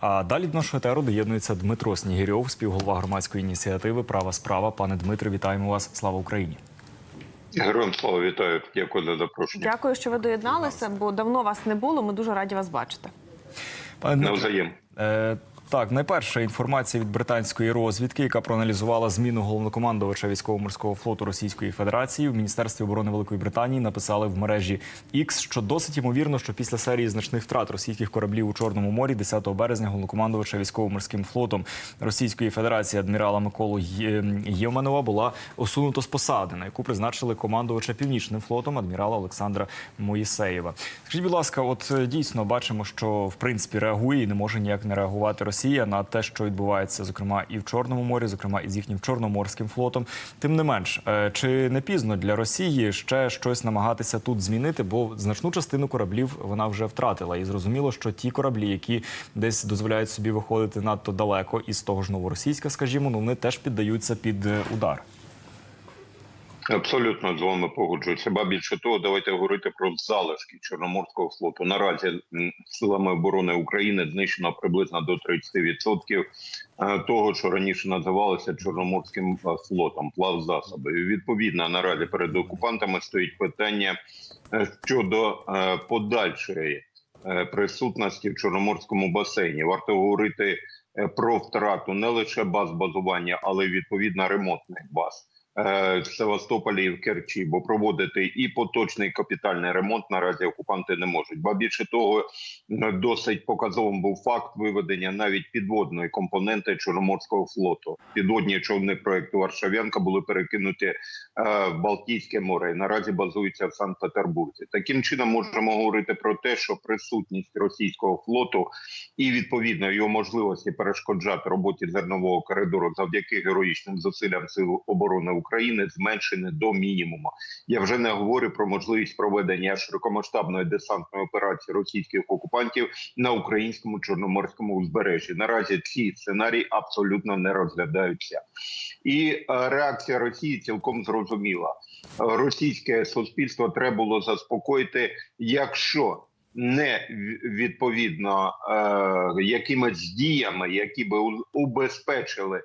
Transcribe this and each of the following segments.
А далі до нашого етеру доєднується Дмитро Снігирьов, співголова громадської ініціативи Права справа. Пане Дмитре, вітаємо вас. Слава Україні. Героям слава вітаю. Дякую за запрошення. Дякую, що ви доєдналися, бо давно вас не було. Ми дуже раді вас бачити. Пане Навзаєм. Так, найперша інформація від британської розвідки, яка проаналізувала зміну головнокомандувача військово-морського флоту Російської Федерації в Міністерстві оборони Великої Британії написали в мережі X, що досить ймовірно, що після серії значних втрат російських кораблів у Чорному морі 10 березня головнокомандувача військово-морським флотом Російської Федерації адмірала Миколу Є- Євменова була усунуто з посади, на яку призначили командувача північним флотом адмірала Олександра Моїсеєва. Скажіть, будь ласка, от е, дійсно бачимо, що в принципі реагує і не може ніяк не реагувати Росія на те, що відбувається, зокрема, і в Чорному морі, зокрема, і з їхнім чорноморським флотом. Тим не менш, е, чи не пізно для Росії ще щось намагатися тут змінити? Бо значну частину кораблів вона вже втратила, і зрозуміло, що ті кораблі, які десь дозволяють собі виходити надто далеко, із того ж новоросійська, скажімо, ну вони теж піддаються під е, удар. Абсолютно з вами погоджуюся. Ба більше того, давайте говорити про залишки Чорноморського флоту. Наразі силами оборони України знищено приблизно до 30% е, того, що раніше називалося Чорноморським е, флотом, плав засоби. І, Відповідно, наразі перед окупантами стоїть питання е, щодо подальшої присутності в Чорноморському басейні. Варто говорити про втрату не лише баз базування, але й відповідно ремонтних баз. Е, В Севастополі і в Керчі, бо проводити і поточний капітальний ремонт наразі окупанти не можуть. Ба більше того, досить показовим був факт виведення навіть підводної компоненти Чорноморського флоту. Підводні човни проекту Варшавянка були перекинуті е, в Балтійське море. і Наразі базуються в Санкт-Петербурзі. Таким чином можемо говорити про те, що присутність російського флоту і відповідно його можливості перешкоджати роботі зернового коридору завдяки героїчним зусиллям сил оборони України зменшені до мінімуму. Я вже не говорю про можливість проведення широкомасштабної десантної операції російських окупантів на українському чорноморському узбережжі. Наразі ці сценарії абсолютно не розглядаються. І е, реакція Росії цілком зрозуміла. Російське суспільство треба було заспокоїти, якщо не відповідно е, якимись діями, які би убезпечили,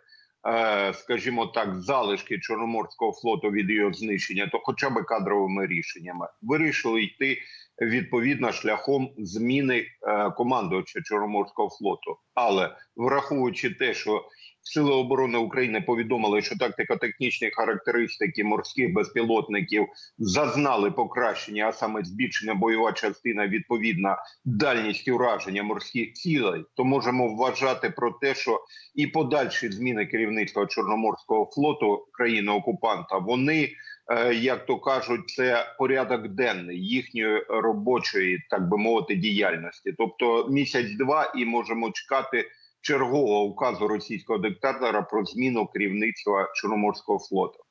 скажімо так, залишки Чорноморського флоту від його знищення, то хоча б кадровими рішеннями. Вирішили йти відповідно шляхом зміни е, командувача Чорноморського флоту. Але враховуючи те, що Сили оборони України повідомили, що тактико-технічні характеристики морських безпілотників зазнали покращення, а саме збільшення бойова частина відповідна дальність ураження морських цілей, то можемо вважати про те, що і подальші зміни керівництва Чорноморського флоту країни окупанта вони. Е, Як то кажуть, це порядок денний їхньої робочої, так би мовити, діяльності. Тобто місяць-два, і можемо чекати чергового указу російського диктатора про зміну керівництва Чорноморського флоту.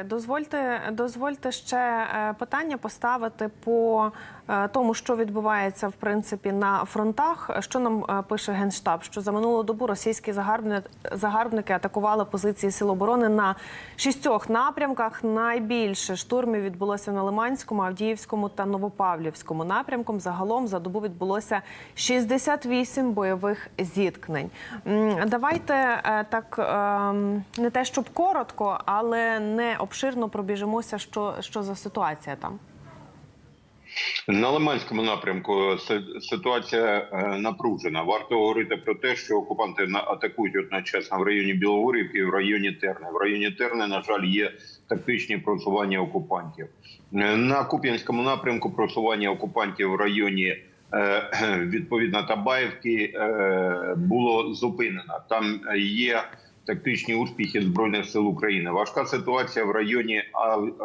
Дозвольте, дозвольте ще е, питання поставити по е, тому, що відбувається в принципі на фронтах. Що нам е, пише генштаб? Що за минулу добу російські загарбники, атакували позиції сил оборони на шістьох напрямках. Найбільше штурмів відбулося на Лиманському, Авдіївському та Новопавлівському напрямком. Загалом за добу відбулося 68 бойових зіткнень. Давайте так ем, не те, щоб коротко, але не обширно пробіжимося, що, що за ситуація там. На Лиманському напрямку ситуація е, напружена. Варто говорити про те, що окупанти атакують одночасно в районі Білогорівки в районі Терни. В районі Терни, на жаль, є тактичні просування окупантів. Е, На Куп'янському напрямку просування окупантів в районі е, відповідно Табаївки е, було зупинено. Там є тактичні успіхи збройних сил України. Важка ситуація в районі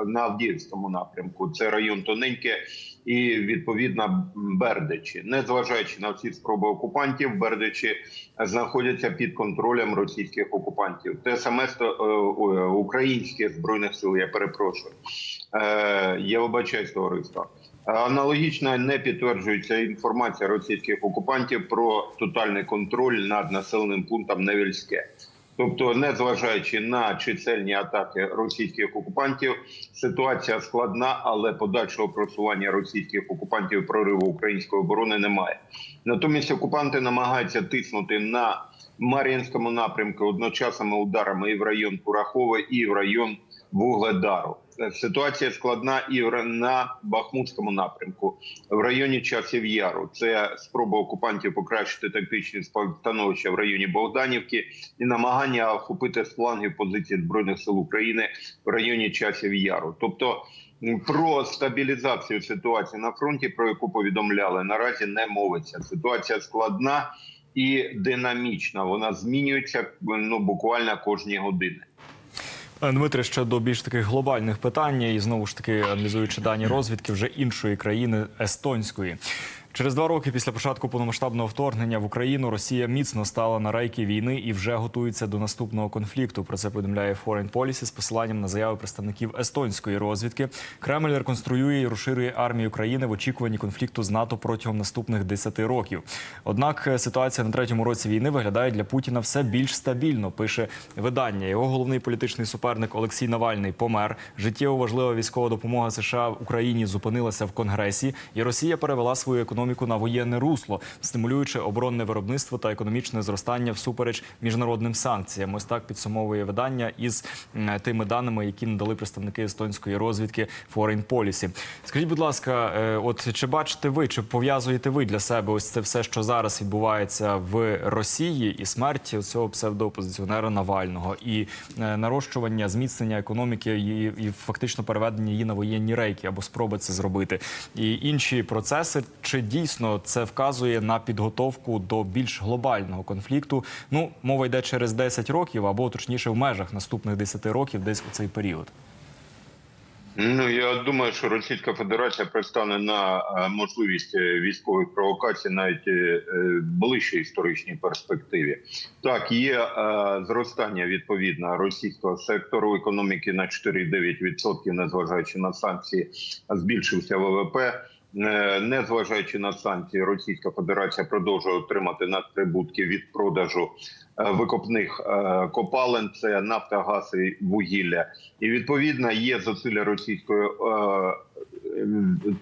на Авдіївському напрямку. Це район Тоненьке і відповідно Бердичі. Незважаючи на всі спроби окупантів, Бердичі знаходяться під контролем російських окупантів. Те саме е, українських збройних сил. Я перепрошую. Е, Я вибачаюсь, товариство. Аналогічно не підтверджується інформація російських окупантів про тотальний контроль над населеним пунктом Невельське. Тобто, незважаючи на чисельні атаки російських окупантів, ситуація складна, але подальшого просування російських окупантів прориву української оборони немає. Натомість окупанти намагаються тиснути на Мар'їнському напрямку одночасними ударами і в район Курахове, і в район Вугледару. Ситуація складна і на Бахмутському напрямку, в районі Часів Яру. Це спроба окупантів покращити тактичні становища в районі Богданівки і намагання охопити з флангів позиції збройних сил України в районі Часів Яру. Тобто про стабілізацію ситуації на фронті, про яку повідомляли, наразі не мовиться. Ситуація складна і динамічна. Вона змінюється ну буквально кожні години. Е, Дмитре, ще до більш таких глобальних питань, і знову ж таки аналізуючи дані розвідки вже іншої країни естонської. Через два роки після початку повномасштабного вторгнення в Україну Росія міцно стала на рейки війни і вже готується до наступного конфлікту. Про це повідомляє Foreign Policy з посиланням на заяви представників естонської розвідки. Кремль реконструює і розширює армію країни в очікуванні конфлікту з НАТО протягом наступних 10 років. Однак е, ситуація на третьому році війни виглядає для Путіна все більш стабільно. Пише видання. Його головний політичний суперник Олексій Навальний помер. Життєво важлива військова допомога США Україні зупинилася в Конгресі, і Росія перевела свою економіку на воєнне русло, стимулюючи оборонне виробництво та економічне зростання всупереч міжнародним санкціям. Ось так підсумовує видання із тими даними, які надали представники естонської розвідки Foreign Policy. Скажіть, будь ласка, е, от чи бачите ви, чи пов'язуєте ви для себе ось це все, що зараз відбувається в Росії, і смерть цього псевдоопозиціонера Навального, і е, нарощування зміцнення економіки і, і фактично переведення її на воєнні рейки або спроби це зробити, і інші процеси, чи дійсно це вказує на підготовку до більш глобального конфлікту? Ну, мова йде через 10 років, або точніше в межах наступних 10 років, десь у цей період. Ну я думаю, що Російська Федерація пристане на е, можливість е, військових провокацій навіть е, е, ближчій історичній перспективі. Так, є зростання відповідно російського сектору економіки на 4,9%, незважаючи на санкції, збільшився ВВП. Незважаючи на санкції, Російська Федерація продовжує отримати надприбутки від продажу е, викопних е, копалин. Це нафта, газ і вугілля. І відповідно є зусилля російської е,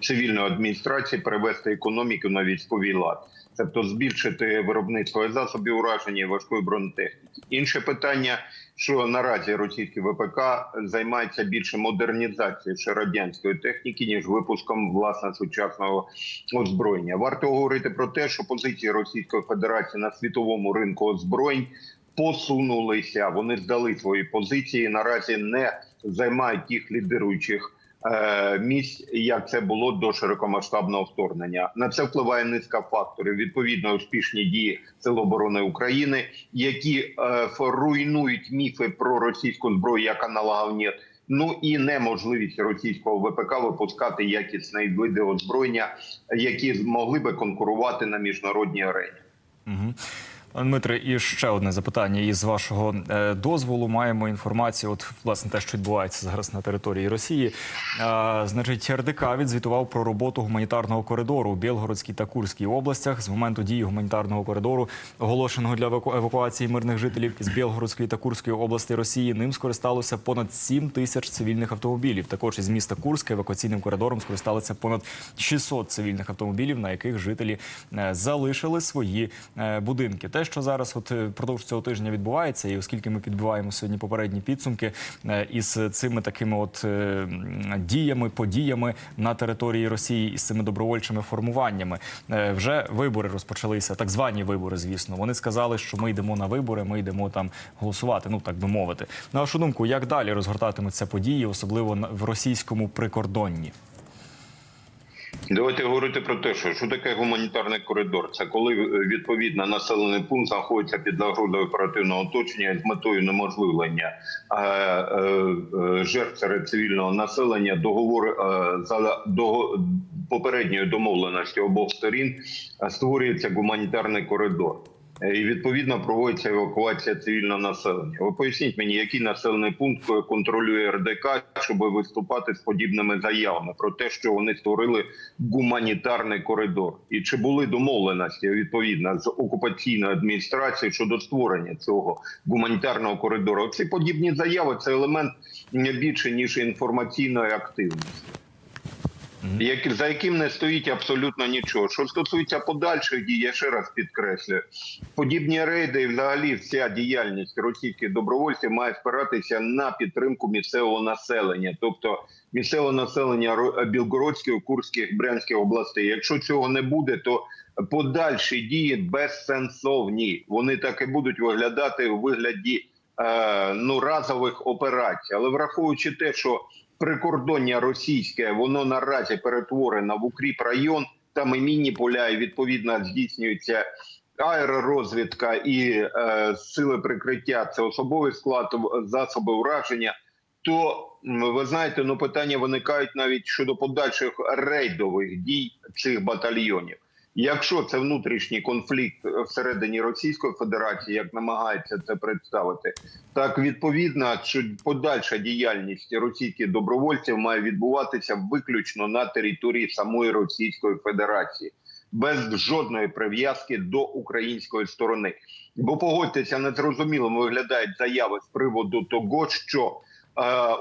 цивільної адміністрації перевести економіку на військовий лад, тобто збільшити виробництво засобів ураження і важкої бронетехніки. Інше питання, що наразі російський ВПК займається більше модернізацією ще радянської техніки ніж випуском власне сучасного озброєння. Варто говорити про те, що позиції Російської Федерації на світовому ринку озброєнь посунулися. Вони здали свої позиції. Наразі не займають тих лідируючих е, місць, як це було до широкомасштабного вторгнення. На це впливає низка факторів. Відповідно, успішні дії Сил оборони України, які е, руйнують міфи про російську зброю як аналогів нет. Ну і неможливість російського ВПК випускати якісні види озброєння, які змогли би конкурувати на міжнародній арені. Угу. Дмитре, і ще одне запитання. Із вашого е, дозволу маємо інформацію. От власне те, що відбувається зараз на території Росії. Е, значить, РДК відзвітував про роботу гуманітарного коридору у Білгородській та Курській областях. З моменту дії гуманітарного коридору, оголошеного для еваку- евакуації мирних жителів із Білгородської та Курської областей Росії, ним скористалося понад 7 тисяч цивільних автомобілів. Також із міста Курська евакуаційним коридором скористалися понад 600 цивільних автомобілів, на яких жителі е, залишили свої будинки. Те, що зараз от е, впродовж цього тижня відбувається, і оскільки ми підбиваємо сьогодні попередні підсумки е, із цими такими от е, діями, подіями на території Росії із цими добровольчими формуваннями, вже вибори розпочалися, так звані вибори, звісно. Вони сказали, що ми йдемо на вибори, ми йдемо там голосувати. Ну так би мовити. На вашу думку, як далі розгортатимуться події, особливо в російському прикордонні? Давайте говорити про те, що, що таке гуманітарний коридор. Це коли е, відповідно населений пункт знаходиться під загрозою оперативного оточення з метою неможливлення е, е, е, жертв серед цивільного населення. Договор е, за до попередньої домовленості обох сторін е, створюється гуманітарний коридор. Е, І відповідно проводиться евакуація цивільного населення. Ви поясніть мені, який населений пункт контролює РДК, щоб виступати з подібними заявами про те, що вони створили гуманітарний коридор, і чи були домовленості відповідно з окупаційною адміністрацією щодо створення цього гуманітарного коридору? Ці подібні заяви це елемент не більше ніж інформаційної активності як, за яким не стоїть абсолютно нічого. Що стосується подальших дій, я ще раз підкреслюю, подібні рейди і взагалі вся діяльність російських добровольців має спиратися на підтримку місцевого населення, тобто місцевого населення Ро- Білгородської, Курських, Брянських областей. Якщо цього не буде, то подальші дії безсенсовні. Вони так і будуть виглядати у вигляді е, ну разових операцій, але враховуючи те, що прикордоння російське воно наразі перетворено в укріп район. Там і міні поля, і відповідно здійснюється аеророзвідка і е, сили прикриття. Це особовий склад, засоби ураження. То ви знаєте, ну питання виникають навіть щодо подальших рейдових дій цих батальйонів. Якщо це внутрішній конфлікт всередині Російської Федерації, як намагається це представити, так відповідно, що подальша діяльність російських добровольців має відбуватися виключно на території самої Російської Федерації, без жодної прив'язки до української сторони. Бо погодьтеся, незрозумілим виглядають заяви з приводу того, що е,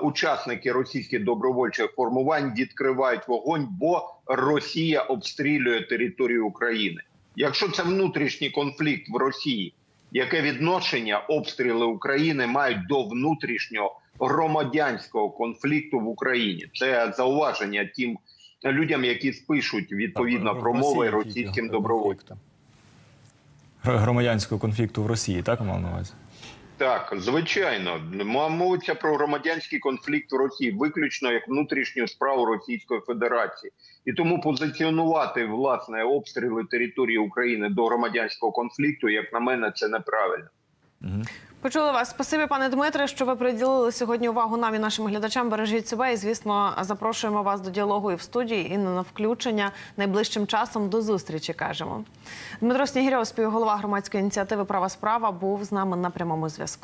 учасники російських добровольчих формувань відкривають вогонь, бо Росія обстрілює територію України. Якщо це внутрішній конфлікт в Росії, яке відношення обстріли України мають до внутрішнього громадянського конфлікту в Україні? Це зауваження тим людям, які спишуть відповідно Так, промови російським добровольцям. Громадянського конфлікту в Росії, так мав на увазі? Так, звичайно, мовиться про громадянський конфлікт в Росії виключно як внутрішню справу Російської Федерації, і тому позиціонувати власне обстріли території України до громадянського конфлікту, як на мене, це неправильно. Почули вас. Спасибі, пане Дмитре, що ви приділили сьогодні увагу нам і нашим глядачам. Бережіть себе і, звісно, запрошуємо вас до діалогу і в студії, і на включення найближчим часом. До зустрічі кажемо. Дмитро Снігірьов, співголова громадської ініціативи Права справа, був з нами на прямому зв'язку.